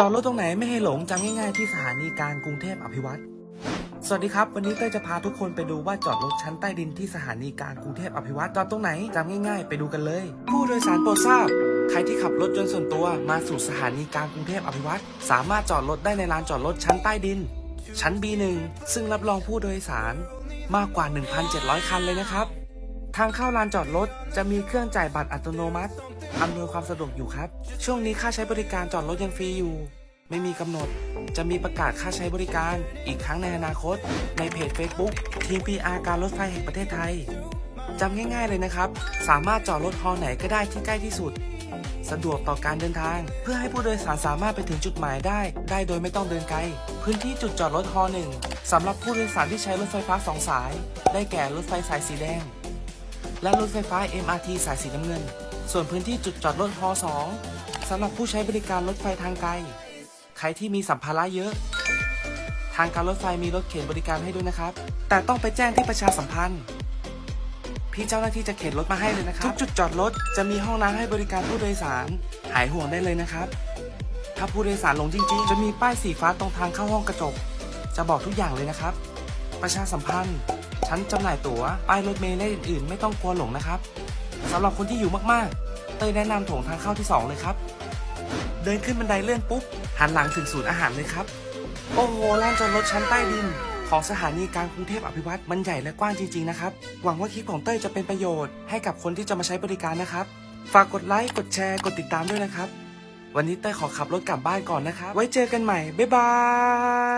จอดรถตรงไหนไม่ให้หลงจำง่ายๆที่สถานีกลางกรุงเทพอภิวัตรสวัสดีครับ วันนี้เต้ยจะพาทุกคนไปดูว่าจอดรถชั้นใต้ดินที่สถานีกลางกรุงเทพอภิวัตรจอดตรงไหนจำง่ายๆ ไปดูกันเลย ผู้โดยสารโปรดทราบใครที่ขับรถยนต์ส่วนตัวมาสู่สถานีกลางกรุงเทพอภิวัตรสามารถจอดรถได้ในลานจอดรถชั้นใต้ดิน ชั้น B1 ซึ่งรับรองผู้โดยสารมากกว่า 1,700 คันเลยนะครับ ทางเข้าลานจอดรถจะมีเครื่องจ่ายบัตรอัตโนมัติอำนวยความสะดวกอยู่ครับ ช่วงนี้ค่าใช้บริการจอดรถยังฟรีอยู่ ไม่มีกำหนด จะมีประกาศค่าใช้บริการอีกครั้งในอนาคต ในเพจ Facebook ทีม PR การรถไฟแห่งประเทศไทยจำง่ายๆเลยนะครับ สามารถจอดรถฮอไหนก็ได้ที่ใกล้ที่สุด สะดวกต่อการเดินทาง เพื่อให้ผู้โดยสารสามารถไปถึงจุดหมายได้ ได้โดยไม่ต้องเดินไกล พื้นที่จุดจอดรถฮอหนึ่งสำหรับผู้โดยสารที่ใช้รถไฟฟ้าสองสาย ได้แก่รถไฟสายสีแดง และรถไฟฟ้า MRT สายสีน้ำเงิน ส่วนพื้นที่จุดจอดรถฮอ2สำหรับผู้ใช้บริการรถไฟทางไกล ใครที่มีสัมภาระเยอะ ทางการรถไฟมีรถเข็นบริการให้ด้วยนะครับ แต่ต้องไปแจ้งที่ประชาสัมพันธ์ พี่เจ้าหน้าที่จะเข็นรถมาให้เลยนะครับ ทุกจุดจอดรถจะมีห้องน้ำให้บริการผู้โดยสาร หายห่วงได้เลยนะครับ ถ้าผู้โดยสารหลงจริง ๆ จะมีป้ายสีฟ้าตรงทางเข้าห้องกระจก จะบอกทุกอย่างเลยนะครับ ประชาสัมพันธ์ชั้นจำหน่ายตั๋วป้ายรถเมล์และอื่นๆ ไม่ต้องกลัวหลงนะครับสำหรับคนที่อยู่มากๆ เต้ยแนะนำโถงทางเข้าที่ 2 เลยครับ เดินขึ้นบันไดเลื่อนปุ๊บ หันหลังถึงศูนย์อาหารเลยครับ โอ้โหลานจอดรถชั้นใต้ดิน ของสถานีกลางกรุงเทพอภิวัตรมันใหญ่และกว้างจริงๆนะครับ หวังว่าคลิปของเต้ยจะเป็นประโยชน์ให้กับคนที่จะมาใช้บริการนะครับ ฝากกดไลค์ กดแชร์ กดติดตามด้วยนะครับ วันนี้เต้ยขอขับรถกลับบ้านก่อนนะครับ ไว้เจอกันใหม่ บ๊ายบาย